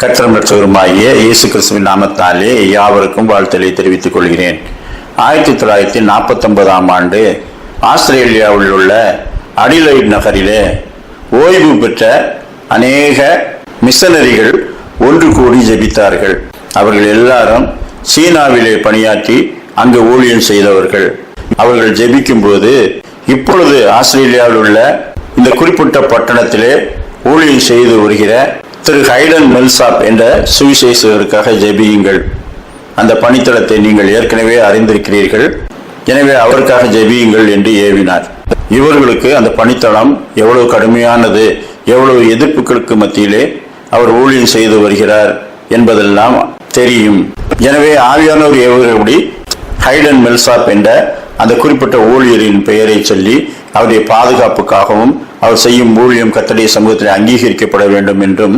கத்திரம் மற்றவருமாகிய இயேசு கிறிஸ்துவின் நாமத்தாலே யாவருக்கும் வாழ்த்தலை தெரிவித்துக் கொள்கிறேன். ஆயிரத்தி தொள்ளாயிரத்தி நாற்பத்தொன்பதாம் ஆண்டு ஆஸ்திரேலியாவில் உள்ள அடிலைட் நகரிலே ஓய்வு பெற்ற அநேக மிஷனரிகள் ஒன்று கூடி ஜெபித்தார்கள். அவர்கள் எல்லாரும் சீனாவிலே பணியாற்றி அங்கு ஊழியம் செய்தவர்கள். அவர்கள் ஜெபிக்கும் போது இப்பொழுது ஆஸ்திரேலியாவில் உள்ள இந்த குறிப்பிட்ட பட்டணத்திலே ஊழியம் செய்து வருகிற திரு ஹைடன் மெல்சாப் என்ற சுவிசேஷருக்காக ஜெபியுங்கள். அந்த பணித்தளத்தை நீங்கள் ஏற்கனவே அறிந்திருக்கிறீர்கள். எனவே அவருக்காக ஜெபியுங்கள் என்று ஏவினார். இவர்களுக்கு அந்த பணித்தளம் எவ்வளவு கடுமையானது எவ்வளவு எதிர்ப்புகளுக்கு மத்தியிலே அவர் ஊழியம் செய்து வருகிறார் என்பதெல்லாம் தெரியும். எனவே ஆவியானவர் ஏவுகிறபடி ஹைடன் மெல்சாப் என்ற அந்த குறிப்பிட்ட ஊழியரின் பெயரை சொல்லி அவருடைய பாதுகாப்புக்காகவும் அவர் செய்யும் ஊழியம் கத்தடைய சமூகத்தில் அங்கீகரிக்கப்பட வேண்டும் என்றும்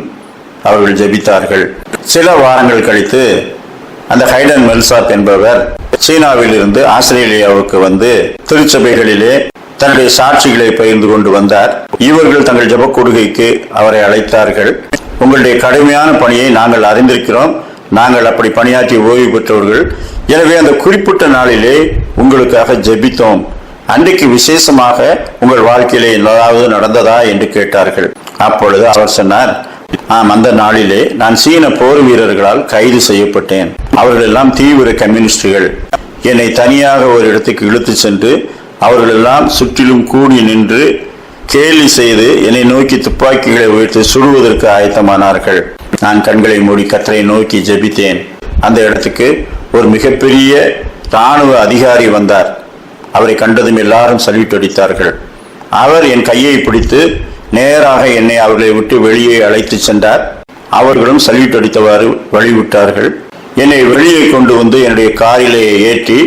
அவர்கள் ஜெபித்தார்கள். சில வாரங்கள் கழித்து அந்த ஹைடன் மெல்சாப் என்பவர் சீனாவில் இருந்து ஆஸ்திரேலியாவுக்கு வந்து திருச்சபைகளிலே தன்னுடைய சாட்சிகளை பகிர்ந்து கொண்டு வந்தார். இவர்கள் தங்கள் ஜப கொடுகைக்கு அவரை அழைத்தார்கள். உங்களுடைய கடுமையான பணியை நாங்கள் அறிந்திருக்கிறோம். நாங்கள் அப்படி பணியாற்றி ஓய்வு பெற்றவர்கள். எனவே அந்த குறிப்பிட்ட நாளிலே உங்களுக்காக ஜெபித்தோம். அன்றைக்கு விசேஷமாக உங்கள் வாழ்க்கையிலே ஏதாவது நடந்ததா என்று கேட்டார்கள். அப்பொழுது அவர் சொன்னார் ஆம் அந்த நாளிலே நான் சீன போர் வீரர்களால் கைது செய்யப்பட்டேன். அவர்கள் எல்லாம் தீவிர கம்யூனிஸ்டுகள். என்னை தனியாக ஒரு இடத்துக்கு இழுத்து சென்று அவர்கள் எல்லாம் சுற்றிலும் கூடி நின்று கேலி செய்து என்னை நோக்கி துப்பாக்கிகளை உயர்த்து சுடுவதற்கு ஆயத்தமானார்கள். நான் கண்களை மூடி கத்தரை நோக்கி ஜெபித்தேன். அந்த இடத்துக்கு ஒரு மிகப்பெரிய இராணுவ அதிகாரி வந்தார். அவரை கண்டதும் எல்லாரும் சல்யூட் அடித்தார்கள். அவர் என் கையை பிடித்து நேராக என்னை அவர்களை விட்டு வெளியே அழைத்து சென்றார். அவர்களும் சல்யூட் அடித்தவாறு வழிவிட்டார்கள். என்னை வெளியே கொண்டு வந்து என்னுடைய காரிலே ஏற்றி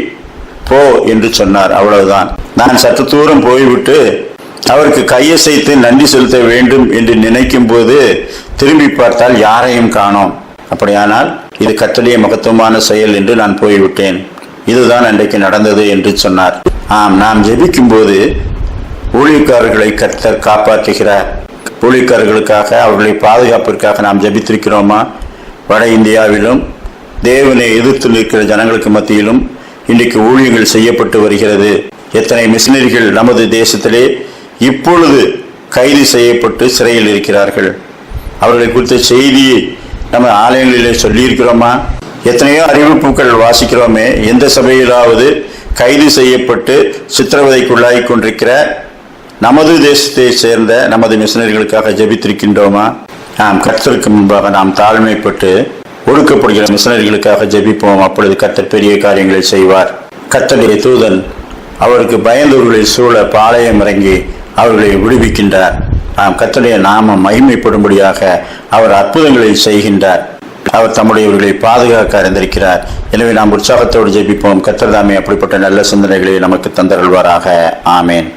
போ என்று சொன்னார். அவ்வளவுதான். நான் சற்று தூரம் போய்விட்டு அவருக்கு கையசைத்து நன்றி செலுத்த வேண்டும் என்று நினைக்கும் போது திரும்பி பார்த்தால் யாரையும் காணோம். அப்படியானால் இது கத்தலிய மகத்துவமான செயல் என்று நான் போய்விட்டேன். இதுதான் அன்றைக்கு நடந்தது என்று சொன்னார். ஆம் நாம் ஜெபிக்கும் போது ஊழியக்காரர்களை கர்த்தர் காப்பாற்றுகிறார். ஊழியக்காரர்களுக்காக அவர்களை பாதுகாப்பிற்காக நாம் ஜெபித்திருக்கிறோமா? வட இந்தியாவிலும் தேவனை எதிர்த்து நிற்கிற ஜனங்களுக்கு மத்தியிலும் இன்றைக்கு ஊழியங்கள் செய்யப்பட்டு வருகிறது. எத்தனை மிஷினரிகள் நமது தேசத்திலே இப்பொழுது கைது செய்யப்பட்டு சிறையில் இருக்கிறார்கள். அவர்களை குறித்த செய்தியை நம்ம ஆலயங்களிலே சொல்லியிருக்கிறோமா? எத்தனையோ அறிவிப்புகள் வாசிக்கிறோமே. எந்த சபையிலாவது கைது செய்யப்பட்டு சித்திரவதைக்குள்ளாகி கொண்டிருக்கிற நமது தேசத்தை சேர்ந்த நமது மிஷனரிகளுக்காக ஜெபித்திருக்கின்றோமா? நாம் கத்தருக்கு முன்பாக நாம் தாழ்மைப்பட்டு ஒடுக்கப்படுகிற மிஷனரிகளுக்காக ஜெபிப்போம். அப்பொழுது கத்தர் பெரிய காரியங்களை செய்வார். கத்தருடைய தூதன் அவருக்கு பயந்தவர்களை சூழ பாளையம் இறங்கி அவர்களை விடுவிக்கின்றார். நாம் கர்த்தருடைய நாமம் மகிமைப்படும்படியாக அவர் அற்புதங்களை செய்கின்றார். அவர் தம்முடையவர்களை பாதுகாக்க அறிந்திருக்கிறார். எனவே நாம் உற்சாகத்தோடு ஜெபிப்போம். கர்த்தர் அப்படிப்பட்ட நல்ல சிந்தனைகளை நமக்கு தந்தருள்வாராக. ஆமேன்.